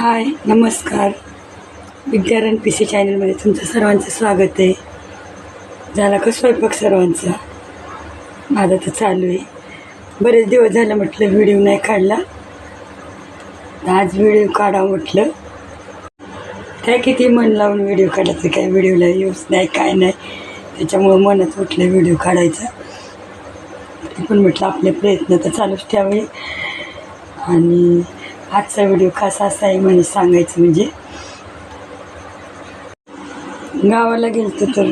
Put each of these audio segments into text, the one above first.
हाय नमस्कार. Vidyaranya P C चॅनलमध्ये तुमचं सर्वांचं स्वागत आहे. झाला का स्वयंपाक सर्वांचा? माझा तर चालू आहे. बरेच दिवस झालं म्हटलं व्हिडिओ नाही काढला. आज व्हिडिओ काढा म्हटलं. काय किती मन लावून व्हिडिओ काढायचं काय व्हिडिओला यूज नाही काय नाही. त्याच्यामुळं मनच उठलं व्हिडिओ काढायचा. पण म्हटलं आपले प्रयत्न तर चालूच ठेवावे. आणि आजचा व्हिडिओ कसा असा आहे म्हणे सांगायचं म्हणजे. गावाला गेलतो तर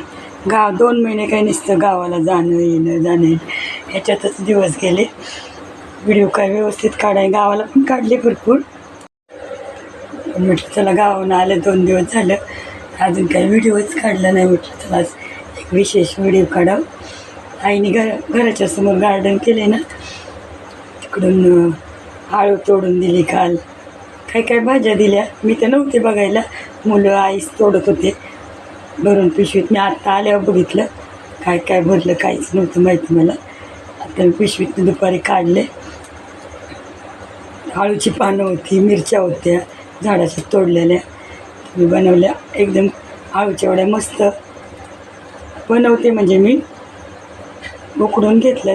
गाव दोन महिने काही नसतं गावाला जाणं येणं जाणं येणं. ह्याच्यातच दिवस गेले. व्हिडिओ काय व्यवस्थित काढाय गावाला पण काढले भरपूर. म्हटलं चला गावानं आलं दोन दिवस झालं. अजून काही व्हिडिओच काढला नाही म्हटलं चला आज एक विशेष व्हिडिओ काढावं. आईने घर घराच्या समोर गार्डन केले ना. तिकडून आळू तोडून दिली काल. काय काय भाज्या दिल्या? मी तर नव्हते बघायला. मुलं आईस तोडत होते. भरून पिशवीत मी आत्ता आल्यावर बघितलं. काय काय भरलं काहीच नव्हतं माहिती मला. आता मी पिशवीत दुपारी काढले. आळूची पानं होती मिरच्या होत्या झाडाच्या तोडलेल्या. मी बनवल्या. एकदम आळूच्या एवढ्या मस्त. बनवते म्हणजे मी. उकडून घेतलं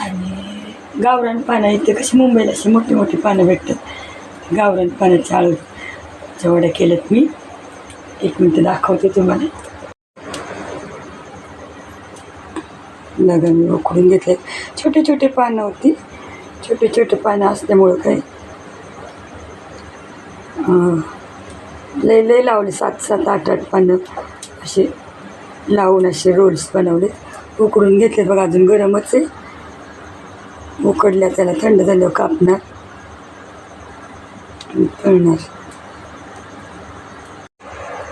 आणि गावरान पानं इथे कशी मुंबईला अशी मोठी मोठी पानं भेटतात. गावरान पानाच्या आळूच्या जेवढ्या केल्यात मी. एक मिनटं दाखवते तुम्हाला. नगर मी उकडून घेतले छोटे छोटे पानं होती. छोटे छोटे पानं असल्यामुळं काही लय लय लावले. सात सात आठ आठ पानं असे लावून असे रोल्स बनवले. उकडून घेतले बघा अजून गरमच आहे. उकडल्या त्याला थंड झालं कापणार. तळणार.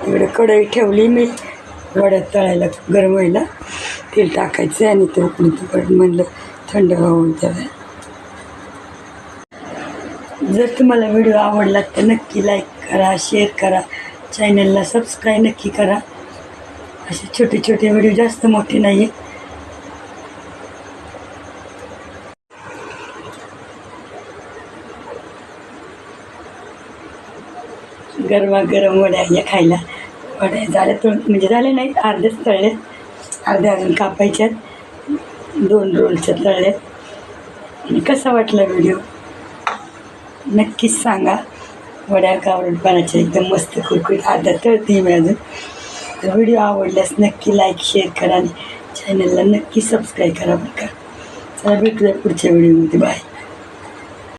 इकडे कढई ठेवली मी वड्यात तळायला गरम व्हायला. तेल टाकायचं आणि ते उकडून तुकडून म्हणलं थंड व्हावून त्याला. जर तुम्हाला व्हिडिओ आवडला तर नक्की लाईक करा शेअर करा. चॅनलला सबस्क्राईब नक्की करा. असे छोटे छोटे व्हिडिओ जास्त मोठे नाही आहेत गरमागरम वड्या या खायला. वड्या झाल्या तळ म्हणजे झाल्या नाहीत अर्ध्याच तळल्यात अर्ध्या अजून कापायच्यात दोन रोलच्या तळल्यात आणि कसा वाटला व्हिडिओ? नक्कीच सांगा. वड्या गावरट एकदम मस्त कुरकुरीत अर्ध्या तळते मी अजून. तर व्हिडिओ आवडल्यास नक्की लाईक शेअर करा आणि चॅनलला नक्की सबस्क्राईब करा बरं का. चला भेटूया पुढच्या व्हिडिओमध्ये बाय